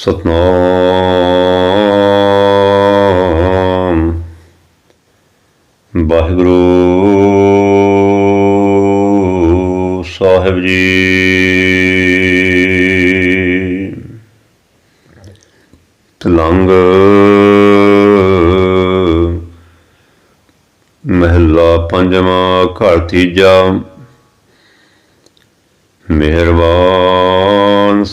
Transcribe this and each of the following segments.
ਸਤਨਾਮ। ਵਾਹਿਗੁਰੂ ਸਾਹਿਬ ਜੀ। ਤਲੰਗ ਮਹਿਲਾ ਪੰਜਵਾਂ ਘਰ ਤੀਜਾ ਮਿਹਰਬਾਨ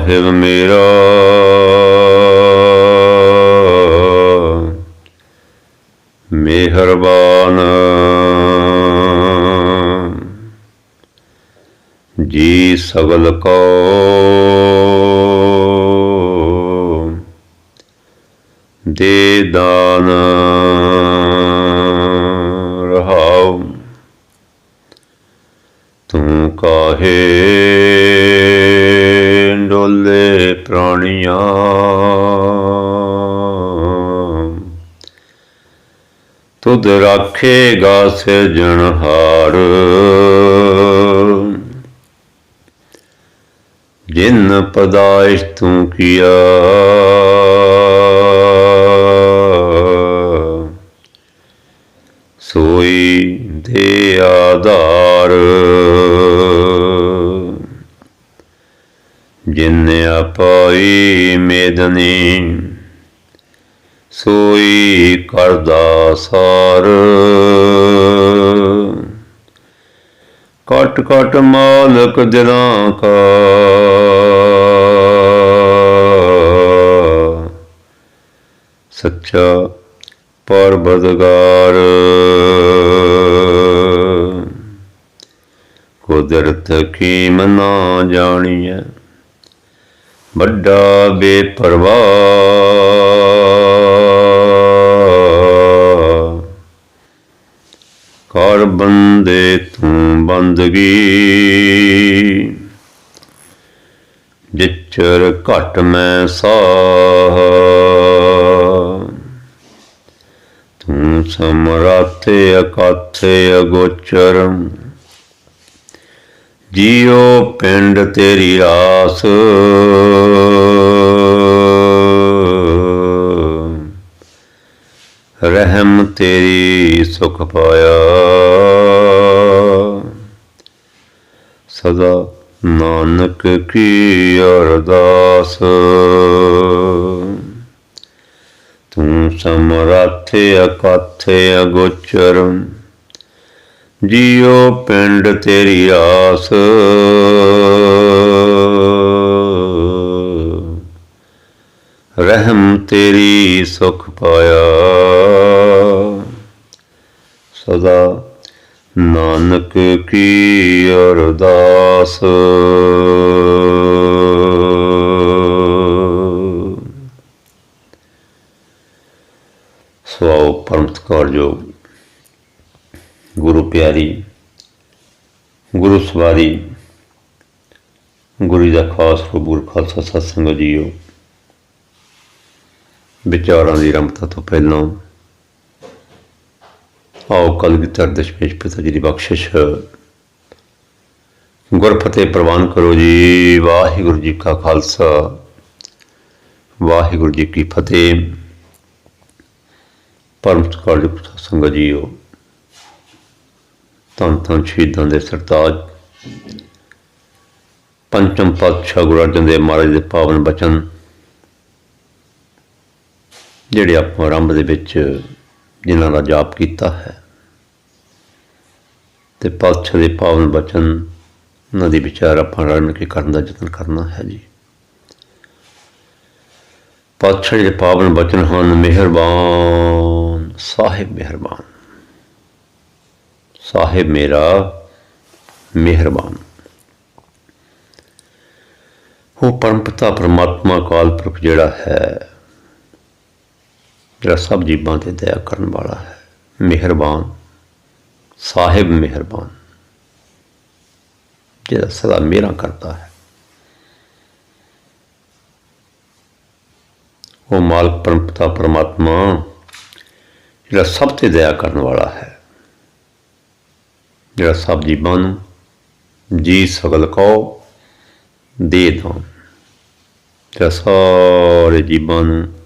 ਸਾਹਿਬ ਮੇਰਾ। ਮਿਹਰਬਾਨ। ਜੀ ਸਗਲ ਕੋ। ਦੇ ਦਾਨ ਰਹਾਉ। ਤੂੰ ਕਾਹੇ ਤੁਧ ਰਾਖੇਗਾ ਸਿਰਜਣਹਾਰ ਜਿਨ ਪਦਾਇਸ਼ ਤੂੰ ਕੀਆ। ਸੋਈ ਦੇ ਆਧਾਰ। ਜਿਨ ਆਪਾਈ ਮੇਦਨੀ ਸੋਈ ਕਰਦਾ ਸਾਰ। ਕਟ ਕਟ ਮਾਲਕ ਦਿਨਾਂ ਕਾ। ਸੱਚਾ ਪਰਬਦਗਾਰ ਕੁਦਰਤ ਕੀ ਮਨਾ ਜਾਣੀਐ? ਵੱਡਾ ਬੇਪਰਵਾਹ। ਦੇ ਤੂੰ ਬੰਦਗੀ। ਜਿਚਰ ਘਟ ਮੈਂ ਸਾਹ। ਤੂੰ ਸਮਰਾਤੇ ਅਕਾਥੇ ਅਗੋਚਰ। ਜੀਉ ਪਿੰਡ ਤੇਰੀ ਆਸ। ਰਹਿਮ ਤੇਰੀ ਸੁਖ ਪਾਇਆ। ਸਦਾ, ਨਾਨਕ ਕੀ ਅਰਦਾਸ। ਤੂੰ ਸਮਰਾਥੇ ਅਕਾਥੇ ਅਗੋਚਰ, ਜੀਉ ਪਿੰਡ ਤੇਰੀ ਆਸ। ਰਹਿਮ ਤੇਰੀ ਸੁਖ ਪਾਇਆ। ਸਦਾ ਨਾਨਕ ਕੀ ਅਰਦਾਸ? ਸਵਾਉ ਪਰਮਤਕਾਰ ਜੋ ਗੁਰੂ ਪਿਆਰੀ, ਗੁਰੂ ਸਵਾਰੀ, ਗੁਰੂ ਦਾ ਖਾਸ ਰੂਪ ਖਾਲਸਾ ਸਤਸੰਗ ਜੀਓ। ਵਿਚਾਰਾਂ ਦੀ ਰਮਤਾ ਤੋਂ ਪਹਿਲਾਂ ਆਓ ਕਲਗੀਧਰ ਦਸ਼ਮੇਸ਼ ਪਿਤਾ ਜੀ ਦੀ ਬਖਸ਼ਿਸ਼। ਗੁਰਫਤਿਹ ਪ੍ਰਵਾਨ ਕਰੋ ਜੀ, ਵਾਹਿਗੁਰੂ ਜੀ ਕਾ ਖਾਲਸਾ। ਵਾਹਿਗੁਰੂ ਜੀ ਕੀ ਫਤਿਹ। ਪਰਮ ਸਤਿਕਾਰ ਜੀ ਸੰਗਤ ਜੀਓ, ਧੰਨ ਧੰਨ ਸ਼ਹੀਦਾਂ ਦੇ ਸਰਤਾਜ। ਪੰਚਮ ਪਾਤਸ਼ਾਹ ਗੁਰੂ ਅਰਜਨ ਦੇਵ ਮਹਾਰਾਜ ਦੇ ਪਾਵਨ ਬਚਨ, ਜਿਹੜੇ ਆਪਾਂ ਆਰੰਭ ਦੇ ਵਿੱਚ ਜਿਨ੍ਹਾਂ ਦਾ ਜਾਪ ਕੀਤਾ ਹੈ। ਤੇ ਪਾਤਸ਼ਾਹ ਦੇ ਪਾਵਨ ਬਚਨ, ਉਹਨਾਂ ਦੀ ਵਿਚਾਰ ਆਪਾਂ ਰਣ ਕੇ ਕਰਨ ਦਾ ਯਤਨ ਕਰਨਾ ਹੈ ਜੀ। ਪਾਤਸ਼ਾਹ ਦੇ ਪਾਵਨ ਬਚਨ ਹਨ, ਮਿਹਰਬਾਨ, ਸਾਹਿਬ ਮਿਹਰਬਾਨ। ਸਾਹਿਬ ਮੇਰਾ ਮਿਹਰਬਾਨ। ਉਹ ਪਰਮਪਤਾ, ਪਰਮਾਤਮਾ ਕਾਲ ਪੁਰਖ ਜਿਹੜਾ ਹੈ ਜਿਹੜਾ ਸਭ ਜੀਵਾਂ ਤੇ ਦਇਆ ਕਰਨ ਵਾਲਾ ਹੈ, ਮਿਹਰਬਾਨ, ਸਾਹਿਬ ਮਿਹਰਬਾਨ, ਜਿਹੜਾ ਸਦਾ ਮੇਰਾ ਕਰਦਾ ਹੈ। ਉਹ ਮਾਲਕ ਪਰਮਪਿਤਾ ਪਰਮਾਤਮਾ ਜਿਹੜਾ ਸਭ ਤੇ ਦਇਆ ਕਰਨ ਵਾਲਾ ਹੈ, ਜਿਹੜਾ ਸਭ ਜੀਵਾਂ ਨੂੰ ਜੀ ਸਗਲ ਕੋ ਦੇ ਦੋ ਜਿਹੜਾ ਸਾਰੇ ਜੀਵਾਂ ਨੂੰ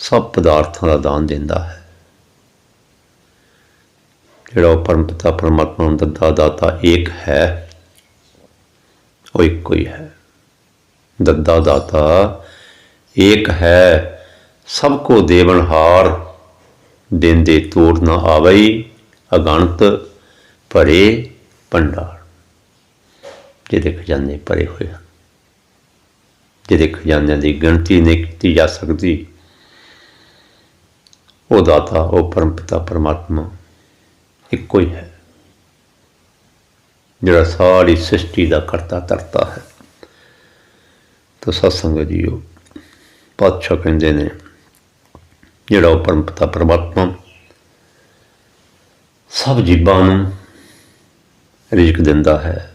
ਸਭ ਪਦਾਰਥਾਂ ਦਾ ਦਾਨ ਦਿੰਦਾ ਹੈ। ਜਿਹੜਾ ਉਹ ਪਰਮ ਪਿਤਾ, ਪਰਮਾਤਮਾ ਨੂੰ ਦੱਦਾ ਦਾਤਾ ਏਕ ਹੈ, ਉਹ ਇੱਕੋ ਹੀ ਹੈ। ਦੱਦਾ ਦਾਤਾ ਏਕ ਹੈ, ਸਭ ਕੋ ਦੇਵਨਹਾਰ ਦਿੰਦੇ ਤੋੜ ਨਾ ਆਵਈ ਅਗਣਤ ਭਰੇ ਭੰਡਾਰ। ਜਿਹਦੇ ਖਜ਼ਾਨੇ ਭਰੇ ਹੋਏ ਹਨ, ਜਿਹਦੇ ਖਜ਼ਾਨਿਆਂ ਦੀ ਗਿਣਤੀ ਨਹੀਂ ਕੀਤੀ ਜਾ ਸਕਦੀ ਉਹ ਦਾਤਾ, ਉਹ ਪਰਮਪਿਤਾ ਪਰਮਾਤਮਾ ਇੱਕੋ ਹੀ ਹੈ। ਜਿਹੜਾ ਸਾਰੀ ਸ੍ਰਿਸ਼ਟੀ ਦਾ ਕਰਤਾ ਧਰਤਾ ਹੈ। ਤਾਂ ਸਤਸੰਗ ਜੀਓ, ਪਾਤਸ਼ਾਹ ਕਹਿੰਦੇ ਨੇ, ਜਿਹੜਾ ਉਹ ਪਰਮਪਿਤਾ ਪਰਮਾਤਮਾ, ਸਭ ਜੀਵਾਂ ਨੂੰ ਰਿਜ਼ਕ ਦਿੰਦਾ ਹੈ।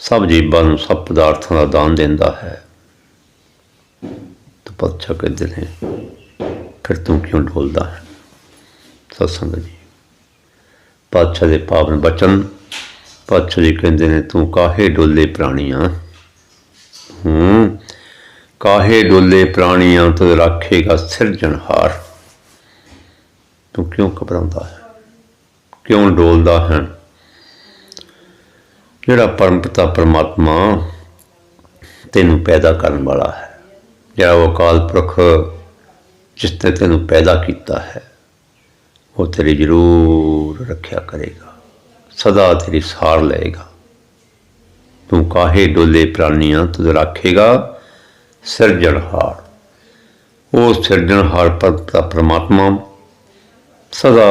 ਸਭ ਜੀਵਾਂ ਨੂੰ ਸਭ ਪਦਾਰਥਾਂ ਦਾ ਦਾਨ ਦਿੰਦਾ ਹੈ। ਤਾਂ ਪਾਤਸ਼ਾਹ ਕਹਿੰਦੇ ਨੇ ਫਿਰ ਤੂੰ ਕਿਉਂ ਢੋਲਦਾ ਹੈ? ਸਤਸੰਗ ਜੀ। ਪਾਤਸ਼ਾਹ ਦੇ ਪਾਵਨ ਬਚਨ, ਪਾਤਸ਼ਾਹ ਜੀ ਕਹਿੰਦੇ ਨੇ, ਤੂੰ ਕਾਹੇ ਡੋਲੇ ਪ੍ਰਾਣੀਆਂ? ਹੂੰ, ਕਾਹੇ ਡੋਲੇ ਪ੍ਰਾਣੀਆਂ ਤੂੰ ਰੱਖੇਗਾ ਸਿਰਜਣਹਾਰ ਤੂੰ ਕਿਉਂ ਘਬਰਾਉਂਦਾ ਹੈ? ਕਿਉਂ ਡੋਲਦਾ ਹੈ? ਜਿਹੜਾ ਪਰਮ ਪਿਤਾ ਪਰਮਾਤਮਾ ਤੈਨੂੰ ਪੈਦਾ ਕਰਨ ਵਾਲਾ ਹੈ, ਜਿਹੜਾ ਉਹ ਅਕਾਲ ਪੁਰਖ ਜਿਸ ਨੇ ਤੈਨੂੰ ਪੈਦਾ ਕੀਤਾ ਹੈ ਉਹ ਤੇਰੀ ਜ਼ਰੂਰ ਰੱਖਿਆ ਕਰੇਗਾ ਸਦਾ ਤੇਰੀ ਸਾਰ ਲਏਗਾ। ਤੂੰ ਕਾਹੇ ਡੋਲੇ ਪ੍ਰਾਨੀਆਂ ਤੁਧ ਰੱਖੇਗਾ? ਸਿਰਜਣਹਾਰ ਉਹ ਸਿਰਜਣਹਾਰ ਪਰਮਾਤਮਾ ਸਦਾ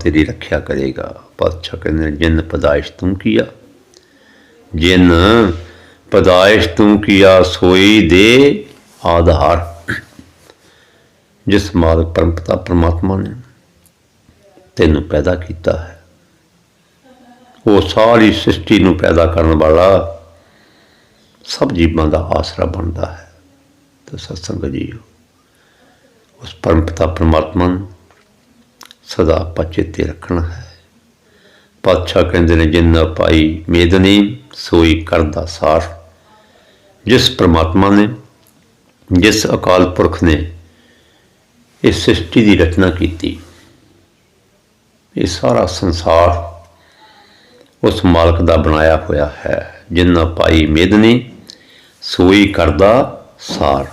ਤੇਰੀ ਰੱਖਿਆ ਕਰੇਗਾ। ਪਾਤਸ਼ਾਹ ਕਹਿੰਦੇ ਨੇ, ਜਿਨ ਪਦਾਇਸ਼ ਤੂੰ ਕੀਆ ਜਿੰਨ ਪਦਾਇਸ਼ ਤੂੰ ਕੀਆ ਸੋਈ ਦੇ ਆਧਾਰ ਜਿਸ ਮਾਲਕ ਪਰਮਪਿਤਾ ਪਰਮਾਤਮਾ ਨੇ ਤੈਨੂੰ ਪੈਦਾ ਕੀਤਾ ਹੈ। ਉਹ ਸਾਰੀ ਸ੍ਰਿਸ਼ਟੀ ਨੂੰ ਪੈਦਾ ਕਰਨ ਵਾਲਾ ਸਭ ਜੀਵਾਂ ਦਾ ਆਸਰਾ ਬਣਦਾ ਹੈ। ਤੇ ਸਤਸੰਗ ਜੀਓ, ਉਸ ਪਰਮਪਿਤਾ ਪਰਮਾਤਮਾ ਨੂੰ ਸਦਾ ਆਪਾਂ ਚੇਤੇ ਰੱਖਣਾ ਹੈ। ਪਾਤਸ਼ਾਹ ਕਹਿੰਦੇ ਨੇ, ਜਿੰਨਾ ਪਾਈ ਮੇਦਨੀ ਸੋਈ ਕਰਦਾ ਸਾਰ। ਜਿਸ ਪ੍ਰਮਾਤਮਾ ਨੇ, ਜਿਸ ਅਕਾਲ ਪੁਰਖ ਨੇ ਇਸ ਸ੍ਰਿਸ਼ਟੀ ਦੀ ਰਚਨਾ ਕੀਤੀ। ਇਹ ਸਾਰਾ ਸੰਸਾਰ ਉਸ ਮਾਲਕ ਦਾ ਬਣਾਇਆ ਹੋਇਆ ਹੈ, ਜਿੰਨਾ ਪਾਈ ਮੇਦਨੀ, ਸੋਈ ਕਰਦਾ ਸਾਰ।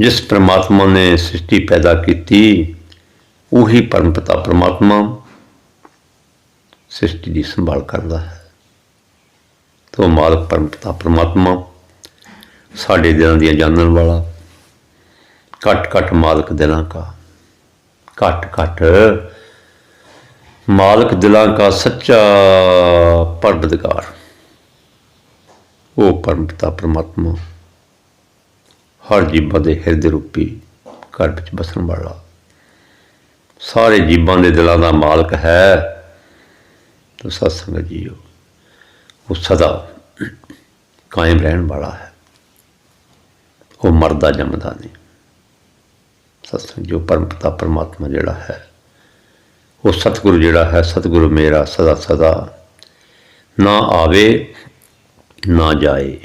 ਜਿਸ ਪ੍ਰਮਾਤਮਾ ਨੇ ਸ੍ਰਿਸ਼ਟੀ ਪੈਦਾ ਕੀਤੀ, ਉਹੀ ਪਰਮਪਿਤਾ ਪ੍ਰਮਾਤਮਾ ਸ੍ਰਿਸ਼ਟੀ ਦੀ ਸੰਭਾਲ ਕਰਦਾ ਹੈ। ਤੋ ਮਾਲਕ ਪਰਮਪਿਤਾ ਪ੍ਰਮਾਤਮਾ ਸਾਡੇ ਦਿਲਾਂ ਦੀਆਂ ਜਾਣਨ ਵਾਲਾ ਘਟ ਘਟ ਮਾਲਕ ਦਿਲਾਂ ਕਾ। ਘਟ ਘਟ ਮਾਲਕ ਦਿਲਾਂ ਕਾ ਸੱਚਾ ਪਰਵਦਗਾਰ ਉਹ ਪਰਮਪਿਤਾ ਪ੍ਰਮਾਤਮਾ ਹਰ ਜੀਵਾਂ ਦੇ ਹਿਰਦੇ ਰੂਪੀ ਘਰ ਵਿੱਚ ਬਸਣ ਵਾਲਾ। ਸਾਰੇ ਜੀਵਾਂ ਦੇ ਦਿਲਾਂ ਦਾ ਮਾਲਕ ਹੈ। ਤਾਂ ਸਤਸੰਗ ਜੀਓ, ਉਹ ਸਦਾ ਕਾਇਮ ਰਹਿਣ ਵਾਲਾ ਹੈ। ਉਹ ਮਰਦਾ ਜੰਮਦਾ ਨਹੀਂ। ਸਤਸੰਗ ਜੋ ਪਰਮਪਿਤਾ ਪਰਮਾਤਮਾ ਜਿਹੜਾ ਹੈ, ਉਹ ਸਤਿਗੁਰੂ ਜਿਹੜਾ ਹੈ, ਸਤਿਗੁਰੂ ਮੇਰਾ ਸਦਾ ਸਦਾ ਨਾ ਆਵੇ, ਨਾ ਜਾਏ।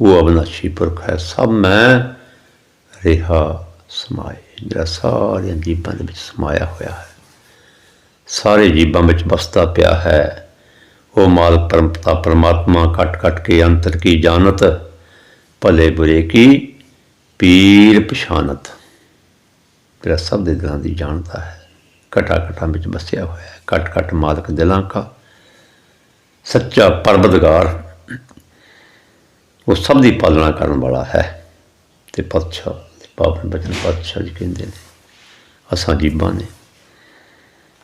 ਉਹ ਅਬਨਾਸ਼ੀ ਪੁਰਖ ਹੈ, ਸਭ ਮੈਂ ਰਿਹਾ ਸਮਾਏ। ਜਿਹੜਾ ਸਾਰਿਆਂ ਜੀਵਾਂ ਦੇ ਵਿੱਚ ਸਮਾਇਆ ਹੋਇਆ ਹੈ, ਸਾਰੇ ਜੀਵਾਂ ਵਿੱਚ ਬਸਦਾ ਪਿਆ ਹੈ, ਉਹ ਮਾਲਕ ਪਰਮਪਿਤਾ ਪਰਮਾਤਮਾ ਕਟ ਕਟ ਕੇ ਅੰਤਰ ਕੀ ਜਾਣਤ, ਭਲੇ ਬੁਰੇ ਕੀ ਪੀਰ ਪਛਾਨਤ ਜਿਹੜਾ ਸਭ ਦੇ ਦਿਲਾਂ ਦੀ ਜਾਣਦਾ ਹੈ। ਕਟਾ ਕਟਾਂ ਵਿੱਚ ਬਸਿਆ ਹੋਇਆ ਹੈ। ਕਟ ਕਟ ਮਾਲਕ ਦਿਲਾਂ ਕਾ। ਸੱਚਾ ਪਰਵਦਗਾਰ ਉਹ ਸਭ ਦੀ ਪਾਲਣਾ ਕਰਨ ਵਾਲਾ ਹੈ। ਤੇ ਪਾਤਸ਼ਾਹ ਤੇ ਪਾਵਨ ਬਚਨ ਪਾਤਸ਼ਾਹ ਜੀ ਕਹਿੰਦੇ ਨੇ। ਅਸਾਂ ਜੀਵਾਂ ਨੇ।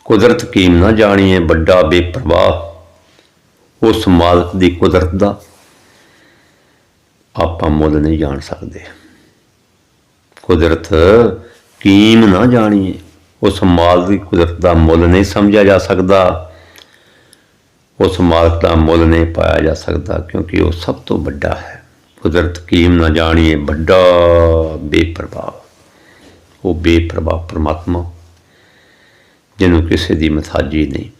ਕੁਦਰਤ ਕੀਮ ਨਾ ਜਾਣੀਏ, ਵੱਡਾ ਬੇਪਰਵਾਹ। ਉਸ ਮਾਲਕ ਦੀ ਕੁਦਰਤ ਦਾ ਆਪਾਂ ਮੁੱਲ ਨਹੀਂ ਜਾਣ ਸਕਦੇ। ਕੁਦਰਤ ਕੀਮ ਨਾ ਜਾਣੀਏ, ਉਸ ਮਾਲ ਦੀ ਕੁਦਰਤ ਦਾ ਮੁੱਲ ਨਹੀਂ ਸਮਝਿਆ ਜਾ ਸਕਦਾ। ਉਸ ਮਾਲਕ ਦਾ ਮੁੱਲ ਨਹੀਂ ਪਾਇਆ ਜਾ ਸਕਦਾ, ਕਿਉਂਕਿ ਉਹ ਸਭ ਤੋਂ ਵੱਡਾ ਹੈ। ਕੁਦਰਤ ਕੀਮ ਨਾ ਜਾਣੀਏ, ਵੱਡਾ ਬੇਪਰਵਾਹ। ਉਹ ਬੇਪਰਵਾਹ ਪ੍ਰਮਾਤਮਾ, ਜਿਹਨੂੰ ਕਿਸੇ ਦੀ ਮਸਾਜੀ ਨਹੀਂ,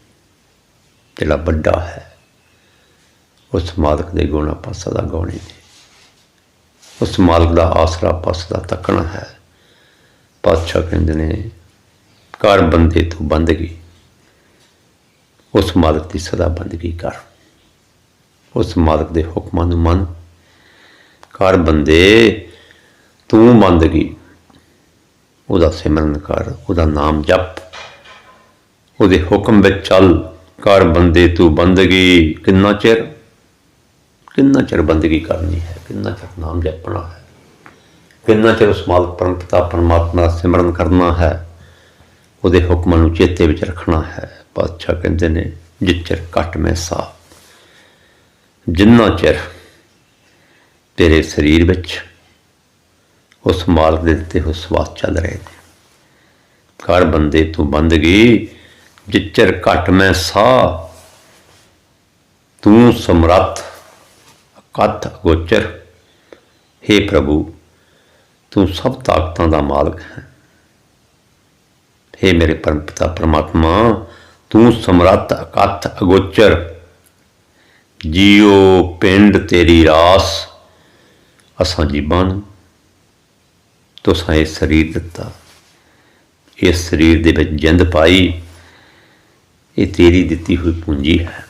ਜਿਹੜਾ ਵੱਡਾ ਹੈ। ਉਸ ਮਾਲਕ ਦੇ ਗੁਣ ਆਪਾਂ ਸਦਾ ਗਾਉਣੇ ਨੇ। ਉਸ ਮਾਲਕ ਦਾ ਆਸਰਾ ਆਪਾਂ ਸਦਾ ਤੱਕਣਾ ਹੈ। ਪਾਤਸ਼ਾਹ ਕਹਿੰਦੇ ਨੇ, ਘਰ ਬੰਦੇ ਤੂੰ ਬੰਦਗੀ ਉਸ ਮਾਲਕ ਦੀ ਸਦਾ ਬੰਦਗੀ ਕਰ। ਉਸ ਮਾਲਕ ਦੇ ਹੁਕਮਾਂ ਨੂੰ ਮੰਨ। ਕਰ ਬੰਦੇ, ਤੂੰ ਬੰਦਗੀ ਉਹਦਾ ਸਿਮਰਨ ਕਰ, ਉਹਦਾ ਨਾਮ ਜਪ। ਉਹਦੇ ਹੁਕਮ ਵਿੱਚ ਚੱਲ ਕਰ ਬੰਦੇ ਤੂੰ ਬੰਦਗੀ ਕਿੰਨਾ ਚਿਰ? ਕਿੰਨਾ ਚਿਰ ਬੰਦਗੀ ਕਰਨੀ ਹੈ? ਕਿੰਨਾ ਚਿਰ ਨਾਮ ਜਪਣਾ ਹੈ? ਕਿੰਨਾ ਚਿਰ ਉਸ ਮਾਲਕ ਪਰਮ ਪਿਤਾ ਪਰਮਾਤਮਾ ਦਾ ਸਿਮਰਨ ਕਰਨਾ ਹੈ, ਉਹਦੇ ਹੁਕਮਾਂ ਨੂੰ ਚੇਤੇ ਵਿੱਚ ਰੱਖਣਾ ਹੈ। ਪਾਤਸ਼ਾਹ ਕਹਿੰਦੇ ਨੇ ਜਿੱਚਰ ਘਟ ਮੈਂ ਸਾ ਜਿੰਨਾ ਚਿਰ ਤੇਰੇ ਸਰੀਰ ਵਿੱਚ ਉਸ ਮਾਲਕ ਦੇ ਦਿੱਤੇ ਹੋਏ ਸਵਾਸ ਚੱਲ ਰਹੇ ਨੇ। ਕਰ ਬੰਦੇ ਤੂੰ ਬੰਦਗੀ ਜਿੱਚਰ ਘਟ ਮੈਂ ਸਾ ਤੂੰ ਸਮਰੱਥ, ਅਕਥ, ਗੋਚਰ हे ਪ੍ਰਭੂ ਤੂੰ ਸਭ ਤਾਕਤਾਂ ਦਾ ਮਾਲਕ ਹੈ। हे ਮੇਰੇ ਪਰਮ ਪਿਤਾ ਪ੍ਰਮਾਤਮਾ, ਤੂੰ ਸਮਰੱਥ ਅਕਥ ਅਗੋਚਰ। ਜੀਓ ਪਿੰਡ ਤੇਰੀ ਰਾਸ। ਅਸਾਂ ਜੀਵਾਂ ਨੂੰ। ਤੁਸਾਂ ਇਹ ਸਰੀਰ ਦਿੱਤਾ। ਇਸ ਸਰੀਰ ਦੇ ਵਿੱਚ ਜਿੰਦ ਪਾਈ। ਇਹ ਤੇਰੀ ਦਿੱਤੀ ਹੋਈ ਪੂੰਜੀ ਹੈ।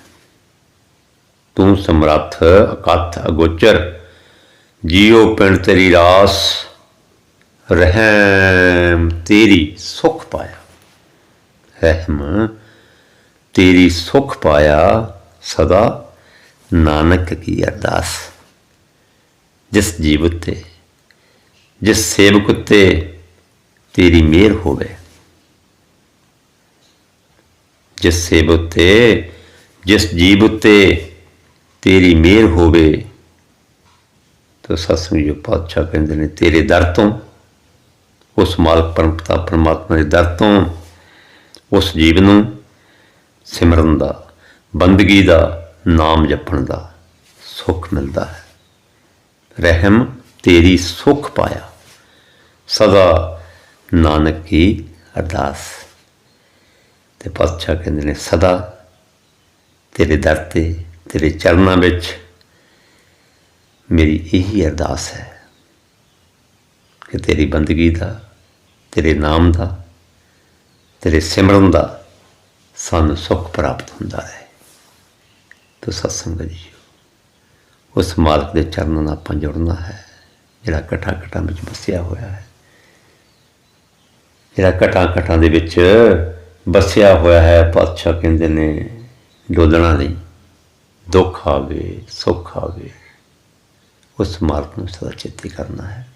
ਤੂੰ ਸਮਰੱਥ ਅਕਥ ਅਗੋਚਰ। ਜੀਓ ਪਿੰਡ ਤੇਰੀ ਰਾਸ। ਰਹਿਮ, ਤੇਰੀ ਸੁਖ ਪਾਇਆ। ਰਹਿਮ, ਤੇਰੀ ਸੁਖ ਪਾਇਆ ਸਦਾ, ਨਾਨਕ ਕੀ ਅਰਦਾਸ। ਜਿਸ ਜੀਵ ਉਤੇ, ਜਿਸ ਸੇਵਕ ਉਤੇ ਤੇਰੀ ਮਿਹਰ ਹੋਵੇ। ਜਿਸ ਸੇਵਕ ਉਤੇ, ਜਿਸ ਜੀਵ ਉਤੇ ਤੇਰੀ ਮਿਹਰ ਹੋਵੇ, ਤਾਂ ਸਤਸੰਗ ਜੋ ਪਾਤਸ਼ਾਹ ਕਹਿੰਦੇ ਨੇ, ਤੇਰੇ ਦਰ ਤੋਂ ਉਸ ਮਾਲਕ ਪਰਮ ਪਰਮਾਤਮਾ ਦੇ ਦਰ ਤੋਂ, ਉਸ ਜੀਵ ਨੂੰ ਸਿਮਰਨ ਦਾ, ਬੰਦਗੀ ਦਾ, ਨਾਮ ਜਪਣ ਦਾ ਸੁੱਖ ਮਿਲਦਾ ਹੈ। ਰਹਿਮ ਤੇਰੀ ਸੁਖ ਪਾਇਆ। ਸਦਾ ਨਾਨਕ ਕੀ ਅਰਦਾਸ। ਤੇ ਪਾਤਸ਼ਾਹ ਕਹਿੰਦੇ ਨੇ, ਸਦਾ ਤੇਰੇ ਦਰ ਤੇ, ਤੇਰੇ ਚਰਨਾਂ ਵਿੱਚ ਮੇਰੀ ਇਹੀ ਅਰਦਾਸ ਹੈ। ਕਿ ਤੇਰੀ ਬੰਦਗੀ ਦਾ, ਤੇਰੇ ਨਾਮ ਦਾ, ਤੇਰੇ ਸਿਮਰਨ ਦਾ ਸਾਨੂੰ ਸੁੱਖ ਪ੍ਰਾਪਤ ਹੁੰਦਾ ਹੈ ਤੋ ਸਤਸੰਗ ਜੀ, ਉਸ ਮਾਲਕ ਦੇ ਚਰਨਾਂ ਨਾਲ ਆਪਾਂ ਜੁੜਨਾ ਹੈ, ਜਿਹੜਾ ਕਟਾ ਕਟਾ ਵਿੱਚ ਵਸਿਆ ਹੋਇਆ ਹੈ। ਜਿਹੜਾ ਕਟਾ ਕਟਾ ਦੇ ਵਿੱਚ ਵਸਿਆ ਹੋਇਆ ਹੈ, ਪਾਤਸ਼ਾਹ ਕਹਿੰਦੇ ਨੇ, ਡੋਲਣਾ ਲਈ ਦੁੱਖ ਆਵੇ, ਸੁੱਖ ਆਵੇ, ਉਸ ਮਾਲਕ ਨੂੰ ਸਦਾ ਚੇਤੇ ਕਰਨਾ ਹੈ।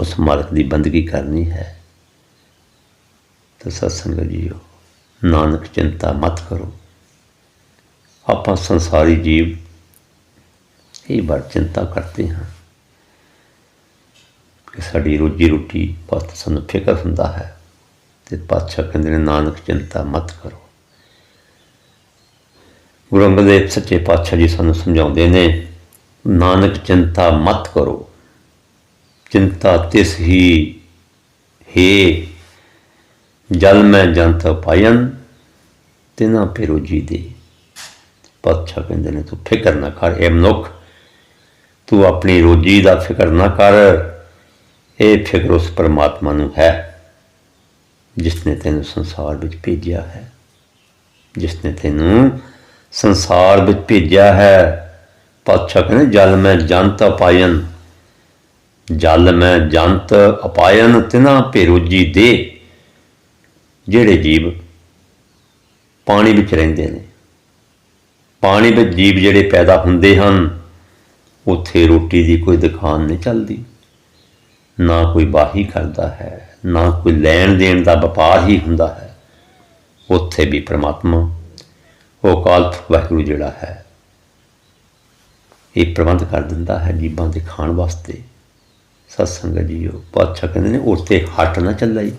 ਉਸ ਮਾਲਕ ਦੀ ਬੰਦਗੀ ਕਰਨੀ ਹੈ। ਤਾਂ ਸਤਸੰਗ ਜੀਓ, ਨਾਨਕ ਚਿੰਤਾ ਮਤ ਕਰੋ। ਆਪਾਂ ਸੰਸਾਰੀ ਜੀਵ ਇਹ ਬੜ ਚਿੰਤਾ ਕਰਦੇ ਹਾਂ ਕਿ ਸਾਡੀ ਰੋਜੀ ਰੋਟੀ ਵਾਸਤੇ ਸਾਨੂੰ ਫਿਕਰ ਹੁੰਦਾ ਹੈ ਤੇ ਪਾਤਸ਼ਾਹ ਕਹਿੰਦੇ ਨੇ, ਨਾਨਕ ਚਿੰਤਾ ਮਤ ਕਰੋ। ਗੁਰੂ ਅੰਗਦ ਦੇਵ ਸੱਚੇ ਪਾਤਸ਼ਾਹ ਜੀ ਸਾਨੂੰ ਸਮਝਾਉਂਦੇ ਨੇ, ਨਾਨਕ ਚਿੰਤਾ ਮਤ ਕਰੋ। ਚਿੰਤਾ ਤਿਸ ਹੀ, ਹੇ, ਜਲ ਮੈਂ ਜੰਤ ਪਾਇਨ, ਤਿਨਾ ਪਿਰੋਜੀ ਦੇ। ਪਾਤਸ਼ਾਹ ਕਹਿੰਦੇ ਨੇ, ਤੂੰ ਫਿਕਰ ਨਾ ਕਰ, ਇਹ ਮਨੁੱਖ, ਤੂੰ ਆਪਣੀ ਰੋਜੀ ਦਾ ਫਿਕਰ ਨਾ ਕਰ। ਇਹ ਫਿਕਰ ਉਸ ਪਰਮਾਤਮਾ ਨੂੰ ਹੈ ਜਿਸ ਨੇ ਤੈਨੂੰ ਸੰਸਾਰ ਵਿੱਚ ਭੇਜਿਆ ਹੈ। ਜਿਸ ਨੇ ਤੈਨੂੰ ਸੰਸਾਰ ਵਿੱਚ ਭੇਜਿਆ ਹੈ। ਪਾਤਸ਼ਾਹ ਕਹਿੰਦੇ, ਜਲ ਮੈਂ ਜੰਤ ਪਾਇਨ ਜਲ ਮੈਂ ਜੰਤ ਅਪਾਇਨ ਤਿਨਾ ਭੇਰੋਜੀ ਦੇ। ਜਿਹੜੇ ਜੀਵ ਪਾਣੀ ਵਿੱਚ ਰਹਿੰਦੇ ਨੇ। ਪਾਣੀ ਵਿੱਚ ਜੀਵ ਜਿਹੜੇ ਪੈਦਾ ਹੁੰਦੇ ਹਨ, ਉੱਥੇ ਰੋਟੀ ਦੀ ਕੋਈ ਦੁਕਾਨ ਨਹੀਂ ਚੱਲਦੀ। ਨਾ ਕੋਈ ਬਾਹੀ ਕਰਦਾ ਹੈ, ਨਾ ਕੋਈ ਲੈਣ ਦੇਣ ਦਾ ਵਪਾਰ ਹੀ ਹੁੰਦਾ ਹੈ। ਉੱਥੇ ਵੀ ਪ੍ਰਮਾਤਮਾ, ਉਹ ਕਾਲ ਵਾਹਿਗੁਰੂ ਜਿਹੜਾ ਹੈ, ਇਹ ਪ੍ਰਬੰਧ ਕਰ ਦਿੰਦਾ ਹੈ ਜੀਬਾਂ ਦੇ ਖਾਣ ਵਾਸਤੇ। ਸਤਸੰਗ ਜੀਓ। ਪਾਤਸ਼ਾਹ ਕਹਿੰਦੇ ਨੇ ਉੱਤੇ ਹੱਟ ਨਾ ਚੱਲਾਈ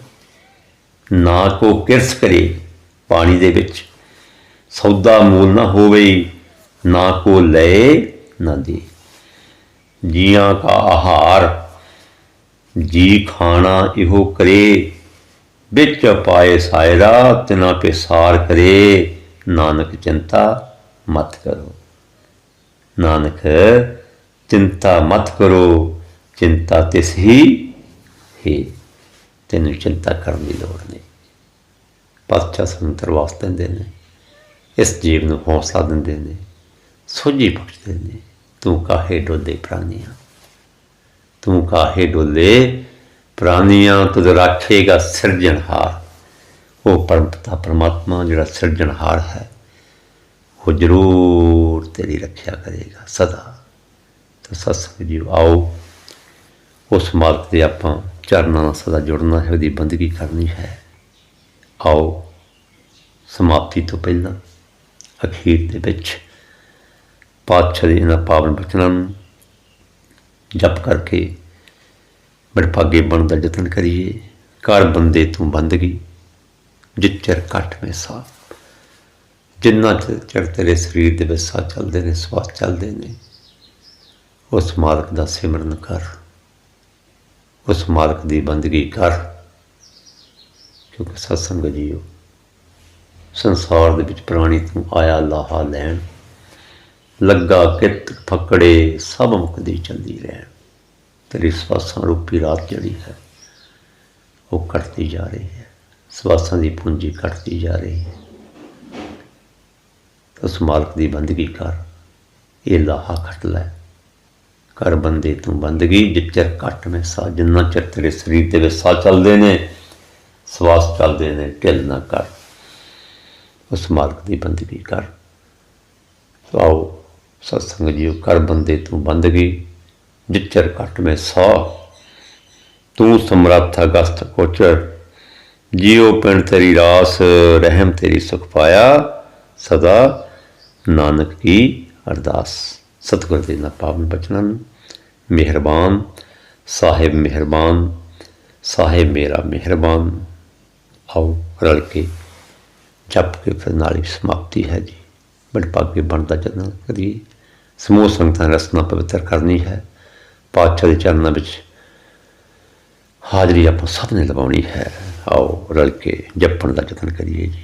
ਨਾ ਕੋ ਕਿਰਸ ਕਰੇ ਪਾਣੀ ਦੇ ਵਿੱਚ। ਸੌਦਾ ਮੂਲ ਨਾ ਹੋਵੇ, ਨਾ ਕੋ ਲਏ ਨਾ ਦੇ। ਜੀਆਂ ਕਾ ਆਹਾਰ, ਜੀ ਖਾਣਾ ਇਹੋ ਕਰੇ। ਵਿੱਚ ਪਾਏ ਸਾਇਰਾ, ਤਿਨਾ ਕੇ ਸਾਰ ਕਰੇ। ਨਾਨਕ ਚਿੰਤਾ ਮਤ ਕਰੋ। ਨਾਨਕ, ਚਿੰਤਾ ਮਤ ਕਰੋ। ਚਿੰਤਾ ਤਿਸ ਹੀ ਹੈ, ਤੈਨੂੰ ਚਿੰਤਾ ਕਰਨ ਦੀ ਲੋੜ ਨਹੀਂ। ਪਾਤਸ਼ਾਹ ਸਾਨੂੰ ਦਰਵਾਸ ਦਿੰਦੇ ਨੇ, ਇਸ ਜੀਵ ਨੂੰ ਹੌਸਲਾ ਦਿੰਦੇ ਨੇ, ਸੋਝੀ ਬਖਸ਼ਦੇ ਨੇ, ਤੂੰ ਕਾਹੇ ਡੋਲੇ ਪ੍ਰਾਨੀਆਂ ਤੂੰ ਕਾਹੇ ਡੋਲੇ ਪ੍ਰਾਨੀਆਂ ਤੁਧ ਰਾਖੇਗਾ ਸਿਰਜਣਹਾਰ। ਉਹ ਪਰਮਪਿਤਾ ਪਰਮਾਤਮਾ ਜਿਹੜਾ ਸਿਰਜਣਹਾਰ ਹੈ, ਉਹ ਜ਼ਰੂਰ ਤੇਰੀ ਰੱਖਿਆ ਕਰੇਗਾ ਸਦਾ। ਤਾਂ ਸਤਸੰਗ ਜੀ ਆਓ ਉਸ ਮਾਲਕ ਦੇ ਆਪਾਂ ਚਰਨਾਂ ਨਾਲ ਸਦਾ ਜੁੜਨਾ ਹੈ, ਉਹਦੀ ਬੰਦਗੀ ਕਰਨੀ ਹੈ। ਆਓ, ਸਮਾਪਤੀ ਤੋਂ ਪਹਿਲਾਂ ਅਖੀਰ ਦੇ ਵਿੱਚ ਪਾਤਸ਼ਾਹ ਦੇ ਇਹਨਾਂ ਪਾਵਨ ਬਚਨਾਂ ਨੂੰ ਜਪ ਕਰਕੇ ਬੜਭਾਗੇ ਬਣਨ ਦਾ ਯਤਨ ਕਰੀਏ। ਕਰ ਬੰਦੇ ਤੂੰ ਬੰਦਗੀ, ਜਿੱਚਰ ਘਟ ਮੇ ਸਾ ਜਿੰਨਾ ਚਿਰ ਚਿਰ ਤੇਰੇ ਸਰੀਰ ਦੇ ਵਿੱਚ ਸਾਹ ਚੱਲਦੇ ਨੇ, ਸਵਾਸ ਚੱਲਦੇ ਨੇ, ਉਸ ਮਾਲਕ ਦਾ ਸਿਮਰਨ ਕਰ। ਉਸ ਮਾਲਕ ਦੀ ਬੰਦਗੀ ਕਰ, ਕਿਉਂਕਿ ਸਤਸੰਗ ਜੀਓ, ਸੰਸਾਰ ਦੇ ਵਿੱਚ ਪ੍ਰਾਣੀ ਤੂੰ ਆਇਆ ਲਾਹਾ ਲੈਣ, ਲੱਗਾ ਕਿਤ ਫਕੜੇ ਸਭ ਮੁਕਦੀ ਚਲਦੀ ਰਹਿਣ। ਤੇਰੀ ਸਵਾਸਾਂ ਰੂਪੀ ਰਾਤ ਜਿਹੜੀ ਹੈ, ਉਹ ਕੱਟਦੀ ਜਾ ਰਹੀ ਹੈ। ਸਵਾਸਾਂ ਦੀ ਪੂੰਜੀ ਕੱਟਦੀ ਜਾ ਰਹੀ ਹੈ। ਉਸ ਮਾਲਕ ਦੀ ਬੰਦਗੀ ਕਰ, ਇਹ ਲਾਹਾ ਖੱਟ ਲੈ। ਕਰ ਬੰਦੇ ਤੂੰ ਬੰਦਗੀ ਜਿੱਚਰ ਘੱਟ ਮੈਂ ਸਾ ਜਿੰਨਾ ਚਿਰ ਤੇਰੇ ਸਰੀਰ ਦੇ ਵਿੱਚ ਸਾਹ ਚੱਲਦੇ ਨੇ, ਸਵਾਸ ਚੱਲਦੇ ਨੇ, ਢਿੱਲ ਨਾ ਕਰ। ਉਸ ਮਾਰਗ ਦੀ ਬੰਦਗੀ ਕਰ। ਸੋ ਆਓ ਸਤਸੰਗ ਜੀਓ ਕਰ ਬੰਦੇ ਤੂੰ ਬੰਦਗੀ ਜਿੱਚਰ ਘੱਟ ਮੈਂ ਸਾਹ, ਤੂੰ ਸਮਰੱਥ ਅਗਸਤ ਕੋਚਰ। ਜੀਉ ਪਿੰਡ ਤੇਰੀ ਰਾਸ, ਰਹਿਮ ਤੇਰੀ ਸੁਖ ਪਾਇਆ, ਸਦਾ ਨਾਨਕ ਕੀ ਅਰਦਾਸ। ਸਤਿਗੁਰ ਦੇ ਨਾ ਪਾਵਨ ਬਚਨਾਂ ਨੂੰ ਮਿਹਰਬਾਨ ਸਾਹਿਬ ਮਿਹਰਬਾਨ ਸਾਹਿਬ ਮੇਰਾ ਮਿਹਰਬਾਨ ਆਓ ਰਲ ਕੇ ਜਪ ਕੇ ਫਿਰ ਨਾਲ ਹੀ ਸਮਾਪਤੀ ਹੈ ਜੀ ਬੜ ਪਾਗੇ ਬਣਦਾ ਜਨਮ ਕਰੀਏ ਸਮੂਹ ਸੰਗਤਾਂ ਰਸਨਾ ਪਵਿੱਤਰ ਕਰਨੀ ਹੈ ਪਾਤਸ਼ਾਹ ਦੇ ਚਰਨਾਂ ਵਿੱਚ ਹਾਜ਼ਰੀ ਆਪਾਂ ਸਭ ਨੇ ਲਵਾਉਣੀ ਹੈ ਆਓ ਰਲ ਕੇ ਜਪਣ ਦਾ ਯਤਨ ਕਰੀਏ ਜੀ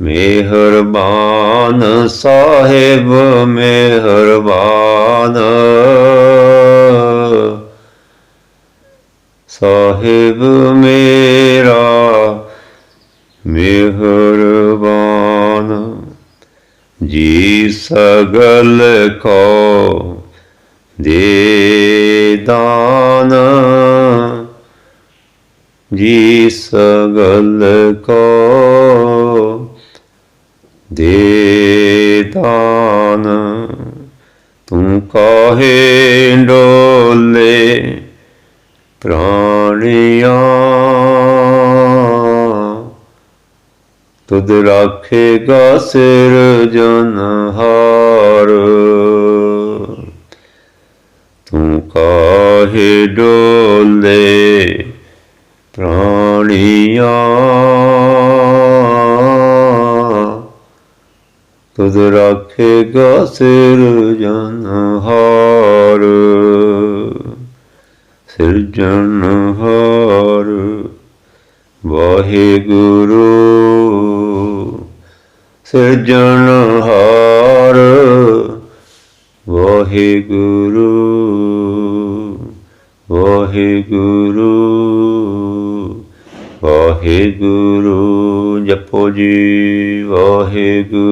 ਮਿਹਰਬਾਨ ਸਾਹਿਬ ਮਿਹਰਬਾਨ। ਸਾਹਿਬ ਮੇਰਾ ਮਿਹਰਬਾਨ ਜੀ ਸਗਲ ਕੋ ਦੇ ਦਾਨ। ਜੀ ਸਗਲ ਕੋ ਦੇ ਦਾਨ ਤੂੰ ਕਾਹੇ ਡੋਲੇ ਪ੍ਰਾਣੀਆਂ। ਤੁਧ ਰਾਖੇਗਾ ਸਿਰ ਜਨਹਾਰ। ਤੂੰ ਕਾਹੇ ਡੋਲੇ ਪ੍ਰਾਣੀਆਂ। ਤੁਧ ਰਾਖੇਗਾ ਸਿਰ ਜਨਹਾਰ ਸਿਰਜਣਹਾਰ ਵਾਹਿਗੁਰੂ ਸਿਰਜਣਹਾਰ ਵਾਹਿਗੁਰੂ ਵਾਹਿਗੁਰੂ ਵਾਹਿਗੁਰੂ ਜਪੋ ਜੀ ਵਾਹਿਗੁਰੂ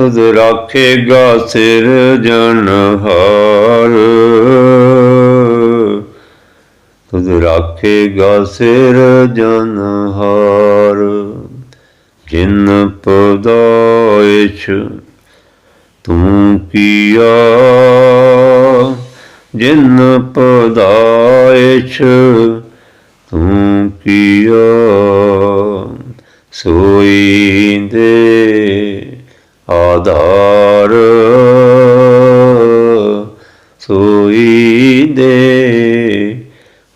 ਤੁਧ ਰਾਖੇਗਾ ਸਿਰ ਜਨਹਾਰ ਤੁਧ ਰਾਖੇਗਾ ਸਿਰ ਜਨਹਾਰ ਜਿਨ ਪਦਾਇਸ਼ ਤੂੰ ਕੀਆ, ਜਿਨ ਪਦਾਇਸ਼ ਤੂੰ ਕੀਆ, ਸੋਈ ਦੇ ਆਧਾਰ। ਸੋਈ ਦੇ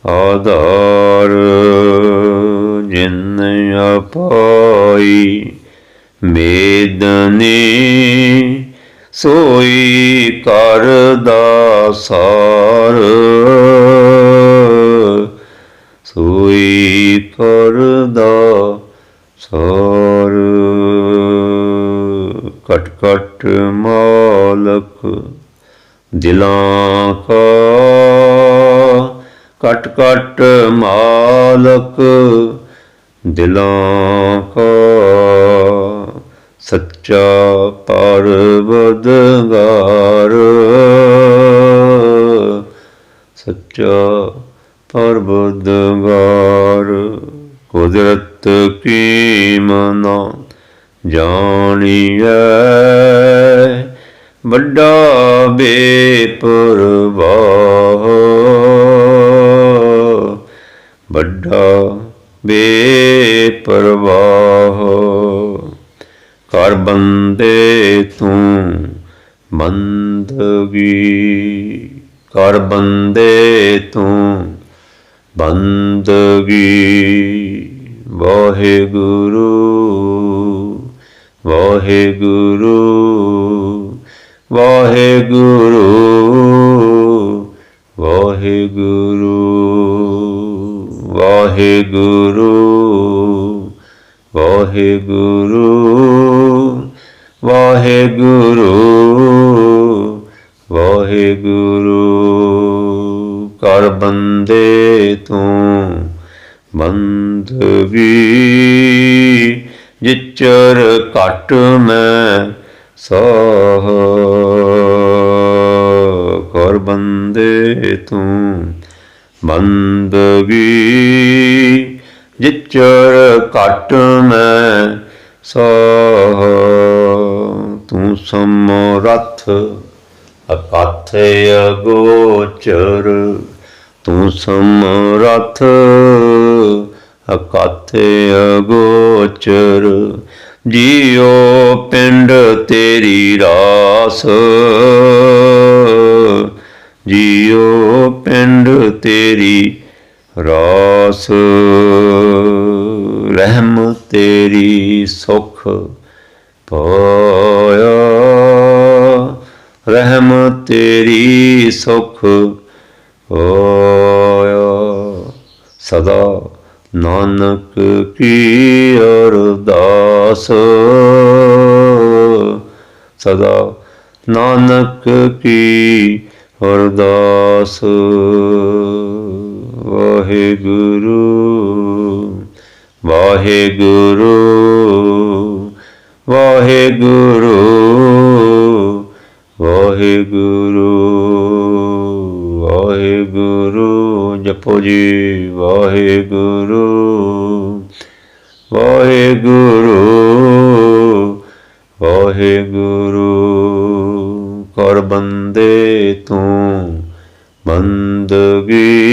ਆਧਾਰ ਜਿਨ ਅਪਾਈ ਮੇਦਨੇ ਸੋਈ ਕਰਦਾ ਸਾਰ। ਸੋਈ ਕਰਦਾ ਸਾਰ। ਕਟ ਕਟ ਮਾਲਕ ਦਿਲਾਂ ਕਾ। ਕਟ ਕਟ ਮਾਲਕ ਦਿਲਾਂ ਕਾ। ਸੱਚਾ ਪਰਵਦਗਾਰ ਸੱਚਾ ਪਰਵਦਗਾਰ ਕੁਦਰਤ ਕੀ ਮਨਾ। ਜਾਣੀਐ। ਵੱਡਾ ਬੇਪਰਵਾਹ। ਵੱਡਾ ਬੇਪਰਵਾਹ। ਕਰ ਬੰਦੇ ਤੂੰ ਬੰਦਗੀ। ਕਰ ਬੰਦੇ ਤੂੰ ਬੰਦਗੀ। ਵਾਹਿਗੁਰੂ। ਵਾਹਿਗੁਰੂ ਵਾਹਿਗੁਰੂ ਵਾਹਿਗੁਰੂ ਵਾਹਿਗੁਰੂ ਵਾਹਿਗੁਰੂ ਵਾਹਿਗੁਰੂ ਵਾਹਿਗੁਰੂ। ਕਰ ਬੰਦੇ ਤੂੰ ਬੰਦਗੀ ਜਿਚਰ ਘਟ ਮੈਂ ਸਾਹ। ਕਰ ਬੰਦੇ ਤੂੰ ਬੰਦਗੀ। ਜਿਚਰ ਘਟ ਮੈਂ ਸਾਹ। ਤੂੰ ਸਮਰੱਥ ਅਕਥ ਗੋਚਰ ਤੂੰ ਸਮਰਥ ਅਕਥ ਅਗੋਚਰ, ਜੀਉ ਪਿੰਡ ਤੇਰੀ ਰਾਸ। ਜੀਉ ਪਿੰਡ ਤੇਰੀ ਰਾਸ, ਰਹਿਮ ਤੇਰੀ ਸੁਖ ਪਾਇਆ। ਰਹਿਮ ਤੇਰੀ ਸੁਖ ਪਾਇਆ। ਸਦਾ ਨਾਨਕ ਕੀ ਅਰਦਾਸ। ਸਦਾ ਨਾਨਕ ਕੀ ਅਰਦਾਸ। ਵਾਹਿਗੁਰੂ ਵਾਹਿਗੁਰੂ ਵਾਹਿਗੁਰੂ ਵਾਹਿਗੁਰੂ ਵਾਹਿਗੁਰੂ। ਜਪੋ ਜੀ, ਵਾਹਿਗੁਰੂ ਵਾਹਿਗੁਰੂ ਵਾਹਿਗੁਰੂ। ਕਰ ਬੰਦੇ ਤੂੰ ਬੰਦਗੀ।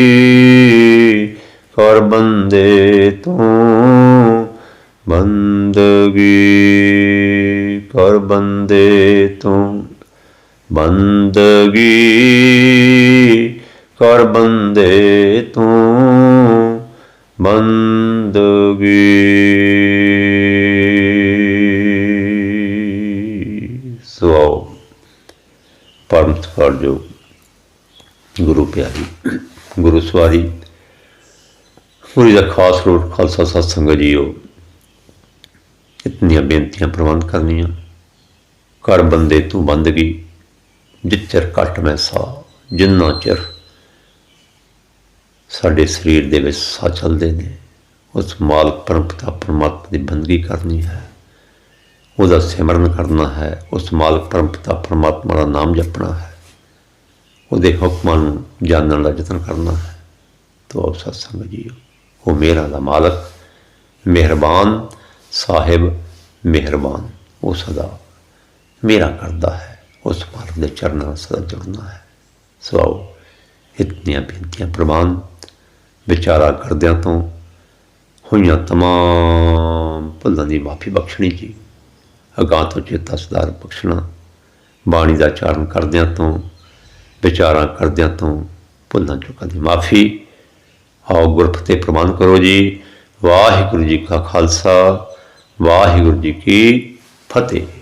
ਕਰ ਬੰਦੇ ਤੂੰ ਬੰਦਗੀ। ਕਰ ਬੰਦੇ ਤੂੰ ਬੰਦਗੀ। ਕਰ ਬੰਦੇ ਤੂੰ ਬੰਦਗੀ ਸੋ ਪਰਮ ਜੋ ਗੁਰੂ ਪਿਆਰੀ, ਗੁਰੂ ਉਸ ਵਾਰੀ ਪੂਰੀ ਦਾ ਖਾਸ ਰੋਟ ਖਾਲਸਾ ਸਤ ਸੰਗਤ ਜੀਓ ਇਤਨੀਆਂ ਬੇਨਤੀਆਂ ਪ੍ਰਬੰਧ ਕਰਨੀਆਂ। ਕਰ ਬੰਦੇ ਤੂੰ ਬੰਦਗੀ ਜਿੱਚਰ ਘਟ ਮੈਂ ਸਾ ਜਿੰਨਾ ਚਿਰ ਸਾਡੇ ਸਰੀਰ ਦੇ ਵਿੱਚ ਸਾਹ ਚੱਲਦੇ ਨੇ। ਉਸ ਮਾਲਕ ਪਰਮ ਪਰਮਾਤਮਾ ਦੀ ਬੰਦਗੀ ਕਰਨੀ ਹੈ। ਉਹਦਾ ਸਿਮਰਨ ਕਰਨਾ ਹੈ। ਉਸ ਮਾਲਕ ਪਰਮਪਤਾ ਪਰਮਾਤਮਾ ਦਾ ਨਾਮ ਜਪਣਾ ਹੈ। ਉਹਦੇ ਹੁਕਮਾਂ ਨੂੰ ਜਾਣਨ ਦਾ ਯਤਨ ਕਰਨਾ ਹੈ। ਤੋ ਆਪ ਸਤਸੰਗ ਜੀਓ, ਉਹ ਮੇਰਾ ਦਾ ਮਾਲਕ, ਮਿਹਰਬਾਨ, ਸਾਹਿਬ, ਮਿਹਰਬਾਨ। ਉਹ ਸਦਾ ਮੇਰਾ ਕਰਦਾ ਹੈ। ਉਸ ਮਾਲਕ ਦੇ ਚਰਨਾਂ ਨਾਲ ਸਦਾ ਜੁੜਨਾ ਹੈ। ਸੋ ਆਓ, ਇਤਨੀਆਂ ਬੇਨਤੀਆਂ ਪ੍ਰਵਾਨ ਵਿਚਾਰਾ ਕਰਦਿਆਂ ਤੋਂ ਹੋਈਆਂ ਤਮਾਮ ਭੁੱਲਾਂ ਦੀ ਮਾਫੀ ਬਖਸ਼ਣੀ ਜੀ। ਅਗਾਂਹ ਤੋਂ ਚੇਤਾ ਸੁਧਾਰ ਬਖਸ਼ਣਾ, ਬਾਣੀ ਦਾ ਚਾਰਨ ਕਰਦਿਆਂ ਤੋਂ, ਵਿਚਾਰਾਂ ਕਰਦਿਆਂ ਤੋਂ ਭੁੱਲਾਂ ਚੁੱਕਾਂ ਦੀ ਮਾਫੀ। ਆਓ ਗੁਰਫਤਿਹ ਪ੍ਰਮਾਨ ਕਰੋ ਜੀ। ਵਾਹਿਗੁਰੂ ਜੀ ਕਾ ਖਾਲਸਾ, ਵਾਹਿਗੁਰੂ ਜੀ ਕੀ ਫਤਿਹ।